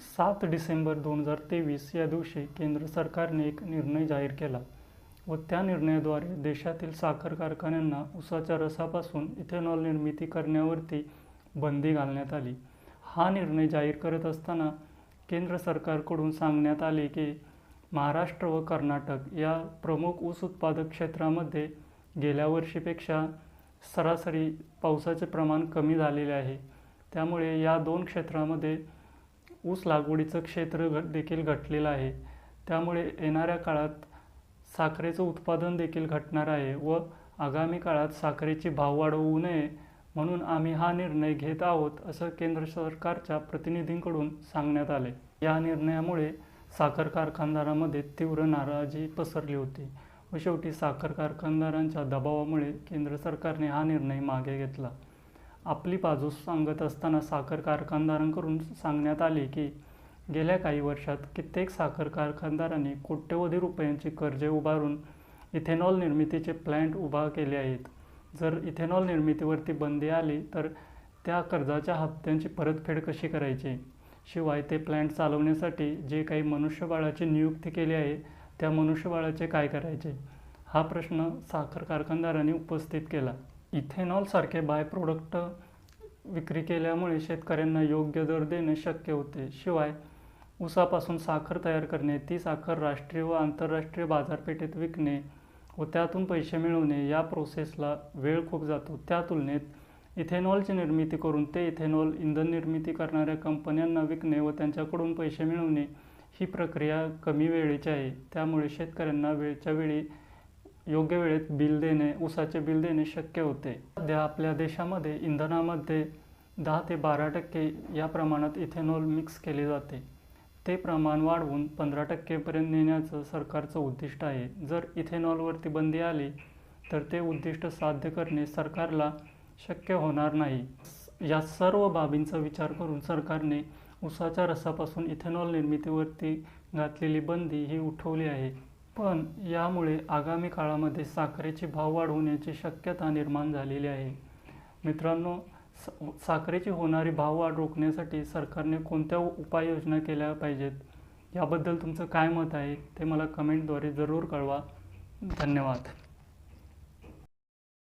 सात डिसेंबर दोन हजार तेवीस या दिवशी केंद्र सरकारने एक निर्णय जाहीर केला व त्या निर्णयाद्वारे देशातील साखर कारखान्यांना उसाच्या रसापासून इथेनॉल निर्मिती करण्यावरती बंदी घालण्यात आली. हा निर्णय जाहीर करत असताना केंद्र सरकारकडून सांगण्यात आले की महाराष्ट्र व कर्नाटक या प्रमुख ऊस उत्पादक क्षेत्रामध्ये गेल्या वर्षीपेक्षा सरासरी पावसाचे प्रमाण कमी झालेले आहे. त्यामुळे या दोन क्षेत्रामध्ये ऊस लागवडीचं क्षेत्र घ देखील घटलेलं आहे. त्यामुळे येणाऱ्या काळात साखरेचं उत्पादन देखील घटणार आहे व आगामी काळात साखरेची भाववाढ होऊ नये म्हणून आम्ही हा निर्णय घेत आहोत असं केंद्र सरकारच्या प्रतिनिधींकडून सांगण्यात आले. या निर्णयामुळे साखर कारखानदारामध्ये तीव्र नाराजी पसरली होती व शेवटी साखर कारखानदारांच्या दबावामुळे केंद्र सरकारने हा निर्णय मागे घेतला. आपली बाजू सांगत असताना साखर कारखानदारांकडून सांगण्यात आले की गेल्या काही वर्षात कित्येक साखर कारखानदारांनी कोट्यवधी रुपयांची कर्जे उभारून इथेनॉल निर्मितीचे प्लॅन्ट उभा केले आहेत. जर इथेनॉल निर्मितीवरती बंदी आली तर त्या कर्जाच्या हप्त्यांची परतफेड कशी करायची? शिवाय ते प्लॅन्ट चालवण्यासाठी जे काही मनुष्यबळाची नियुक्ती केली आहे त्या मनुष्यबळाचे काय करायचे? हा प्रश्न साखर कारखानदारांनी उपस्थित केला. इथेनॉलसारखे बाय प्रोडक्ट विक्री केल्यामुळे शेतकऱ्यांना योग्य दर देणे शक्य होते. शिवाय ऊसापासून साखर तयार करणे ती साखर राष्ट्रीय व आंतरराष्ट्रीय बाजारपेठेत विकणे व त्यातून पैसे मिळवणे या प्रोसेसला वेळ खूप जातो. त्या तुलनेत इथेनॉलची निर्मिती करून ते इथेनॉल इंधन निर्मिती करणाऱ्या कंपन्यांना विकणे व त्यांच्याकडून पैसे मिळवणे ही प्रक्रिया कमी वेळेची आहे. त्यामुळे शेतकऱ्यांना वेळच्या वेळी योग्य वेळेत बिल देणे ऊसाचे बिल देणे शक्य होते. सध्या आपल्या देशामध्ये इंधनामध्ये दहा ते बारा टक्के या प्रमाणात इथेनॉल मिक्स केले जाते. ते प्रमाण वाढवून पंधरा टक्केपर्यंत नेण्याचं सरकारचं उद्दिष्ट आहे. जर इथेनॉलवरती बंदी आली तर ते उद्दिष्ट साध्य करणे सरकारला शक्य होणार नाही. या सर्व बाबींचा विचार करून सरकारने उसाच्या रसापासून इथेनॉल निर्मितीवरती घातलेली बंदी ही उठवली आहे. पण यामुळे आगामी काळामध्ये साखरेची भाववाढ होण्याची शक्यता निर्माण झालेली आहे. मित्रांनो साखरेची होणारी भाववाढ रोखण्यासाठी सरकारने कोणत्या उपाययोजना केल्या पाहिजेत? याबद्दल तुमचं काय मत आहे? ते मला कमेंटद्वारे जरूर कळवा. धन्यवाद.